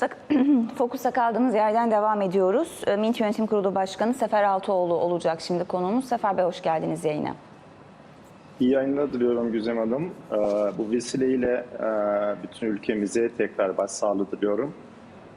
Fokus'a, Fokus'a kaldığımız yerden devam ediyoruz. E, Mint Yönetim Kurulu Başkanı Sefer Altıoğlu olacak şimdi konuğumuz. Sefer Bey hoş geldiniz yayına. İyi yayınlar diliyorum Güzem Hanım. Ee, Bu vesileyle e, bütün ülkemize tekrar başsağlığı diliyorum.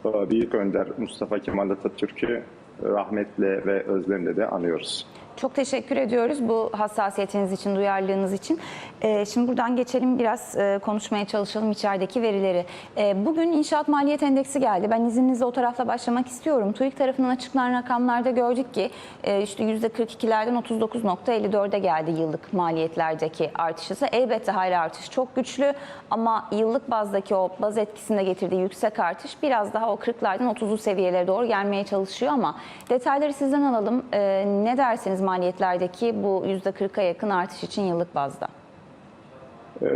Ee, Büyük Önder Mustafa Kemal Atatürk'ü rahmetle ve özlemle de anıyoruz. Çok teşekkür ediyoruz bu hassasiyetiniz için, duyarlılığınız için. Ee, şimdi buradan geçelim biraz e, konuşmaya çalışalım içerideki verileri. Ee, bugün inşaat maliyet endeksi geldi. Ben izninizle o tarafla başlamak istiyorum. TÜİK tarafından açıklanan rakamlarda gördük ki e, işte %42'lerden 39.54'e geldi yıllık maliyetlerdeki artış hızı. Elbette hala artış çok güçlü ama yıllık bazdaki o baz etkisinde getirdiği yüksek artış biraz daha o 40'lardan 30'lu seviyelere doğru gelmeye çalışıyor ama detayları sizden alalım. Ee, ne dersiniz maliyetlerdeki bu %40'a yakın artış için yıllık bazda? Ee,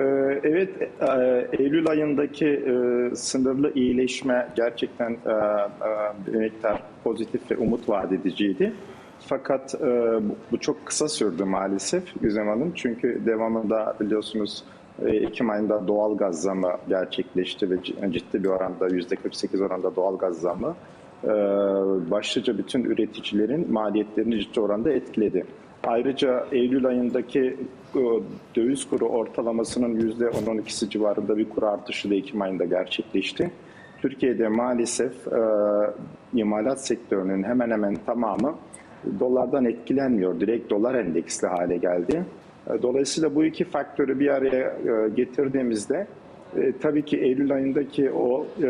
Evet, e, Eylül ayındaki e, sınırlı iyileşme gerçekten e, e, bir miktar pozitif ve umut vaat ediciydi. Fakat bu- çok kısa sürdü maalesef Güzem Hanım. Çünkü devamında biliyorsunuz Ekim ayında doğal gaz zammı gerçekleşti ve ciddi bir oranda %48 oranda doğal gaz zammı e, başlıca bütün üreticilerin maliyetlerini ciddi oranda etkiledi. Ayrıca Eylül ayındaki e, döviz kuru ortalamasının %10-12'si civarında bir kur artışı da Ekim ayında gerçekleşti. Türkiye'de maalesef e, imalat sektörünün hemen hemen tamamı dolardan etkilenmiyor. Direkt dolar endeksli hale geldi. E, Dolayısıyla bu iki faktörü bir araya e, getirdiğimizde e, tabii ki Eylül ayındaki o e,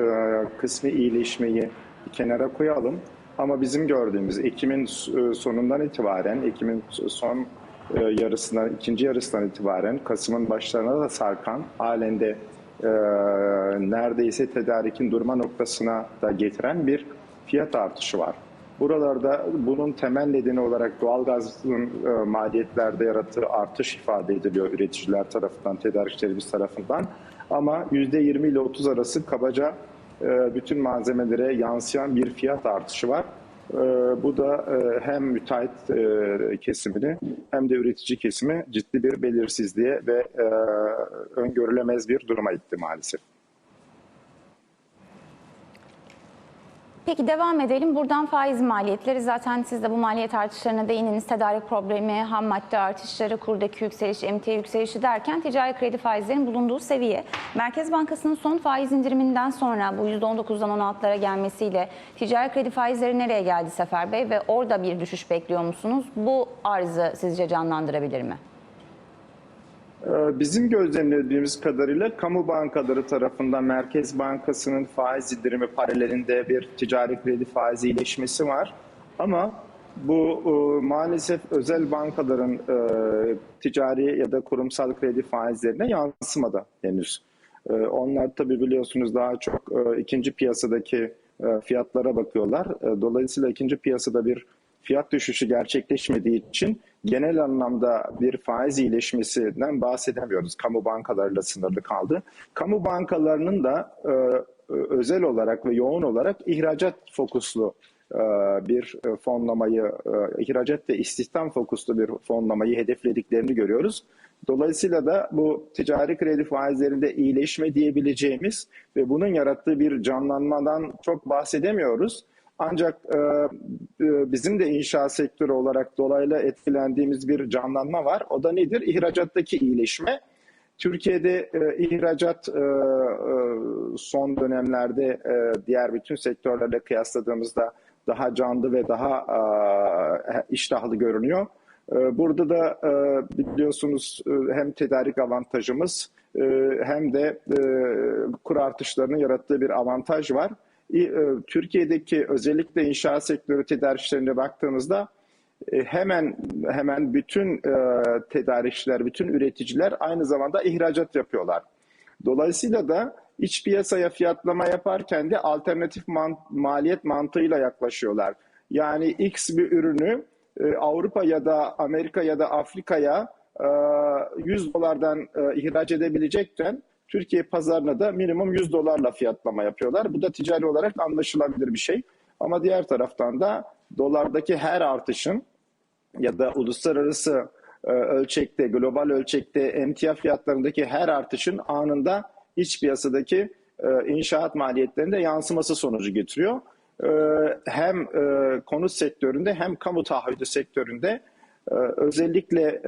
kısmi iyileşmeyi kenara koyalım. Ama bizim gördüğümüz Ekim'in e, sonundan itibaren, Ekim'in son e, yarısından, ikinci yarısından itibaren Kasım'ın başlarına da sarkan halen de e, neredeyse tedarikin durma noktasına da getiren bir fiyat artışı var. Buralarda bunun temel nedeni olarak doğalgazın e, maliyetlerde yarattığı artış ifade ediliyor üreticiler tarafından, tedarikçilerimiz tarafından. Ama %20 ile 30 arası kabaca bütün malzemelere yansıyan bir fiyat artışı var. E, Bu da e, hem müteahhit e, kesimini hem de üretici kesimi ciddi bir belirsizliğe ve e, öngörülemez bir duruma itti maalesef. Peki devam edelim. Buradan faiz maliyetleri zaten siz de bu maliyet artışlarına değindiniz. Tedarik problemi, ham madde artışları, kurdaki yükseliş, emtia yükselişi derken ticari kredi faizlerinin bulunduğu seviye. Merkez Bankası'nın son faiz indiriminden sonra bu %19'dan 16'lara gelmesiyle ticari kredi faizleri nereye geldi Sefer Bey ve orada bir düşüş bekliyor musunuz? Bu arzı sizce canlandırabilir mi? Ee, Bizim gözlemlediğimiz kadarıyla kamu bankaları tarafından Merkez Bankası'nın faiz indirimi paralelinde bir ticari kredi faizi iyileşmesi var. Ama bu e, maalesef özel bankaların e, ticari ya da kurumsal kredi faizlerine yansımadı henüz. E, Onlar tabii biliyorsunuz daha çok ikinci piyasadaki fiyatlara bakıyorlar. Dolayısıyla ikinci piyasada bir fiyat düşüşü gerçekleşmediği için genel anlamda bir faiz iyileşmesinden bahsedemiyoruz. Kamu bankalarıyla sınırlı kaldı. Kamu bankalarının da e, özel olarak ve yoğun olarak ihracat fokuslu e, bir e, fonlamayı, e, ihracat ve istihdam fokuslu bir fonlamayı hedeflediklerini görüyoruz. Dolayısıyla da bu ticari kredi faizlerinde iyileşme diyebileceğimiz ve bunun yarattığı bir canlanmadan çok bahsedemiyoruz. Ancak e, e, bizim de inşaat sektörü olarak dolaylı etkilendiğimiz bir canlanma var. O da nedir? İhracattaki iyileşme. Türkiye'de e, ihracat e, e, son dönemlerde e, diğer bütün sektörlerle kıyasladığımızda daha canlı ve daha e, iştahlı görünüyor. E, Burada da e, biliyorsunuz e, hem tedarik avantajımız e, hem de e, kur artışlarının yarattığı bir avantaj var. E, Türkiye'deki özellikle inşaat sektörü tedarikçilerine baktığımızda e, hemen hemen bütün e, tedarikçiler, bütün üreticiler aynı zamanda ihracat yapıyorlar. Dolayısıyla da iç piyasaya fiyatlama yaparken de alternatif man- maliyet mantığıyla yaklaşıyorlar. Yani X bir ürünü Avrupa ya da Amerika ya da Afrika'ya e, 100 dolardan ihraç edebilecekken Türkiye pazarına da minimum 100 dolarla fiyatlama yapıyorlar. Bu da ticari olarak anlaşılabilir bir şey. Ama diğer taraftan da dolardaki her artışın ya da uluslararası e, ölçekte, global ölçekte emtia fiyatlarındaki her artışın anında iç piyasadaki e, inşaat maliyetlerinde yansıması sonucu getiriyor. E, hem konut sektöründe hem kamu taahhüdü sektöründe özellikle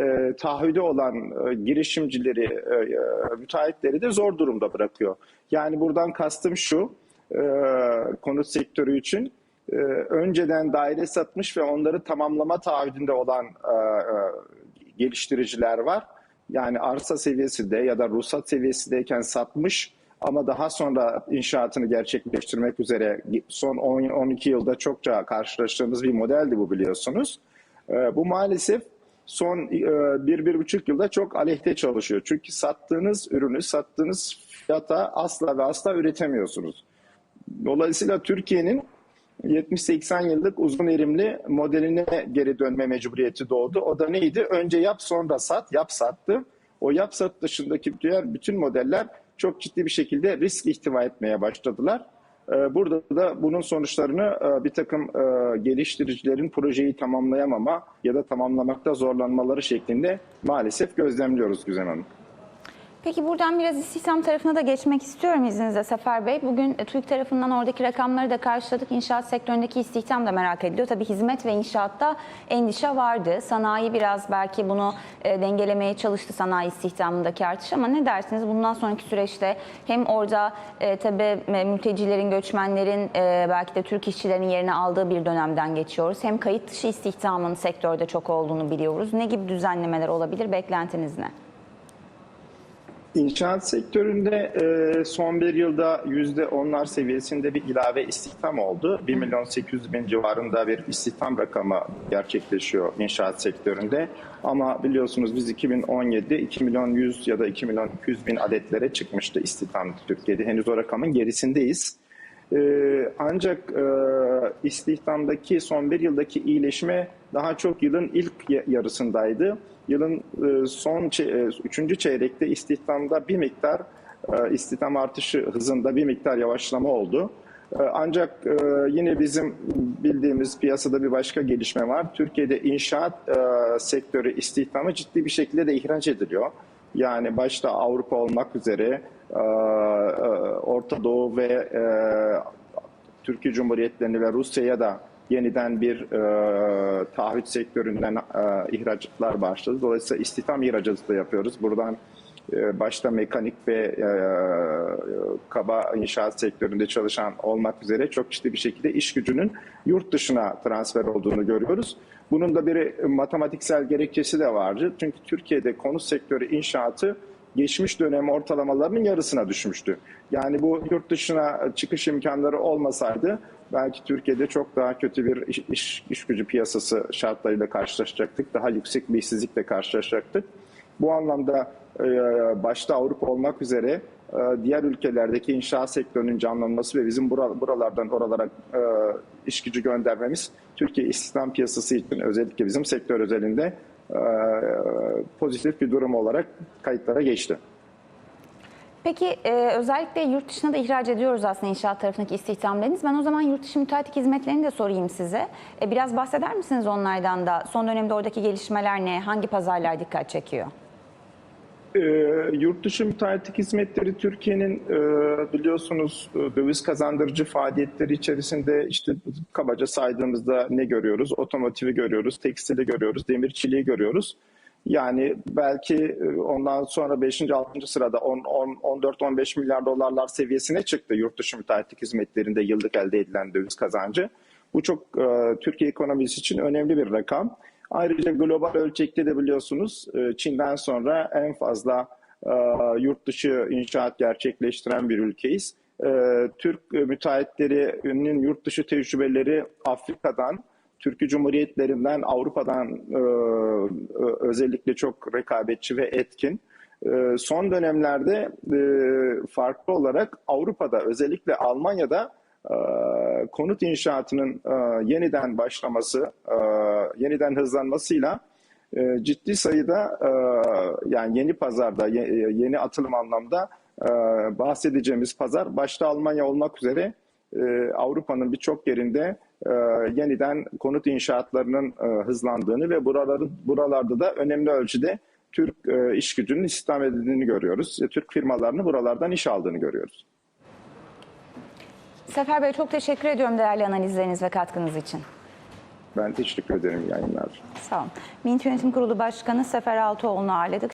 e, olan e, girişimcileri, e, e, müteahhitleri de zor durumda bırakıyor. Yani buradan kastım şu, konut sektörü için önceden daire satmış ve onları tamamlama taahhüdünde olan geliştiriciler var. Yani arsa seviyesinde ya da ruhsat seviyesindeyken satmış ama daha sonra inşaatını gerçekleştirmek üzere son 10-12 yılda çokça karşılaştığımız bir modeldi bu biliyorsunuz. E, Bu maalesef son e, bir, bir buçuk yılda çok aleyhte çalışıyor. Çünkü sattığınız ürünü sattığınız fiyata asla ve asla üretemiyorsunuz. Dolayısıyla Türkiye'nin 70-80 yıllık uzun erimli modeline geri dönme mecburiyeti doğdu. O da neydi? Önce yap sonra sat, yap sattı. O yap sat dışındaki diğer bütün modeller çok ciddi bir şekilde risk ihtiva etmeye başladılar. Ee, Burada da bunun sonuçlarını e, bir takım e, geliştiricilerin projeyi tamamlayamama ya da tamamlamakta zorlanmaları şeklinde maalesef gözlemliyoruz Güzel Hanım. Peki buradan biraz istihdam tarafına da geçmek istiyorum izninizle Sefer Bey. Bugün e, TÜİK tarafından oradaki rakamları da karşıladık. İnşaat sektöründeki istihdam da merak ediliyor. Tabii hizmet ve inşaatta endişe vardı. Sanayi biraz belki bunu e, dengelemeye çalıştı sanayi istihdamındaki artış ama ne dersiniz? Bundan sonraki süreçte hem orada e, tabii mültecilerin, göçmenlerin belki de Türk işçilerin yerini aldığı bir dönemden geçiyoruz. Hem kayıt dışı istihdamın sektörde çok olduğunu biliyoruz. Ne gibi düzenlemeler olabilir? Beklentiniz ne? İnşaat sektöründe e, son bir yılda yüzde onlar seviyesinde bir ilave istihdam oldu. 1 milyon 800 bin civarında bir istihdam rakamı gerçekleşiyor inşaat sektöründe. Ama biliyorsunuz biz 2017'de 2 milyon 100 ya da 2 milyon 200 bin adetlere çıkmıştı istihdam Türkiye'de. Henüz o rakamın gerisindeyiz. Ee, ancak e, istihdamdaki son bir yıldaki iyileşme daha çok yılın ilk ya- yarısındaydı. Yılın e, son e, üçüncü çeyrekte istihdamda bir miktar e, istihdam artışı hızında bir miktar yavaşlama oldu. Ancak yine bizim bildiğimiz piyasada bir başka gelişme var. Türkiye'de inşaat sektörü istihdamı ciddi bir şekilde de ihraç ediliyor. Yani başta Avrupa olmak üzere Orta Doğu ve Türkiye Cumhuriyetlerini ve Rusya'ya da yeniden bir e, taahhüt sektöründen e, ihracatlar başladı. Dolayısıyla istihdam ihracatı da yapıyoruz. Buradan e, başta mekanik ve e, kaba inşaat sektöründe çalışan olmak üzere çok ciddi bir şekilde iş gücünün yurt dışına transfer olduğunu görüyoruz. Bunun da bir matematiksel gerekçesi de vardı. Çünkü Türkiye'de konut sektörü inşaatı geçmiş dönem ortalamalarının yarısına düşmüştü. Yani bu yurt dışına çıkış imkanları olmasaydı belki Türkiye'de çok daha kötü bir iş, iş, iş gücü piyasası şartlarıyla karşılaşacaktık. Daha yüksek bir işsizlikle karşılaşacaktık. Bu anlamda e, başta Avrupa olmak üzere e, diğer ülkelerdeki inşaat sektörünün canlanması ve bizim bura- buralardan oralara e, iş gücü göndermemiz Türkiye istihdam piyasası için özellikle bizim sektör özelinde pozitif bir durum olarak kayıtlara geçti. Peki e, özellikle yurt dışına da ihraç ediyoruz aslında inşaat tarafındaki istihdamlarınız. Ben o zaman yurt dışı müteahhitlik hizmetlerini de sorayım size. E, biraz bahseder misiniz onlardan da? Son dönemde oradaki gelişmeler ne? Hangi pazarlar dikkat çekiyor? E, yurt dışı müteahhitlik hizmetleri Türkiye'nin e, biliyorsunuz e, döviz kazandırıcı faaliyetleri içerisinde işte kabaca saydığımızda ne görüyoruz? Otomotivi görüyoruz, tekstili görüyoruz, demirçiliği görüyoruz. Yani belki e, ondan sonra 5. 6. sırada 14-15 milyar dolarlar seviyesine çıktı yurt dışı müteahhitlik hizmetlerinde yıllık elde edilen döviz kazancı. Bu çok e, Türkiye ekonomisi için önemli bir rakam. Ayrıca global ölçekte de biliyorsunuz e, Çin'den sonra en fazla e, yurt dışı inşaat gerçekleştiren bir ülkeyiz. E, Türk müteahhitlerinin yurt dışı tecrübeleri Afrika'dan, Türkiye Cumhuriyetlerinden, Avrupa'dan özellikle çok rekabetçi ve etkin. Son dönemlerde farklı olarak Avrupa'da özellikle Almanya'da konut inşaatının yeniden başlaması, yeniden hızlanmasıyla e, ciddi sayıda e, yani yeni pazarda, ye- yeni atılım anlamda e, bahsedeceğimiz pazar başta Almanya olmak üzere e, Avrupa'nın birçok yerinde e, yeniden konut inşaatlarının e, hızlandığını ve buraların buralarda da önemli ölçüde Türk e, iş gücünün istihdam edildiğini görüyoruz. E, Türk firmalarının buralardan iş aldığını görüyoruz. Sefer Bey çok teşekkür ediyorum değerli analizleriniz ve katkınız için. Ben teşekkür ederim yayınlar. Sağ olun. Mint Yönetim Kurulu Başkanı Sefer Altıoğlu'nu ağırladık.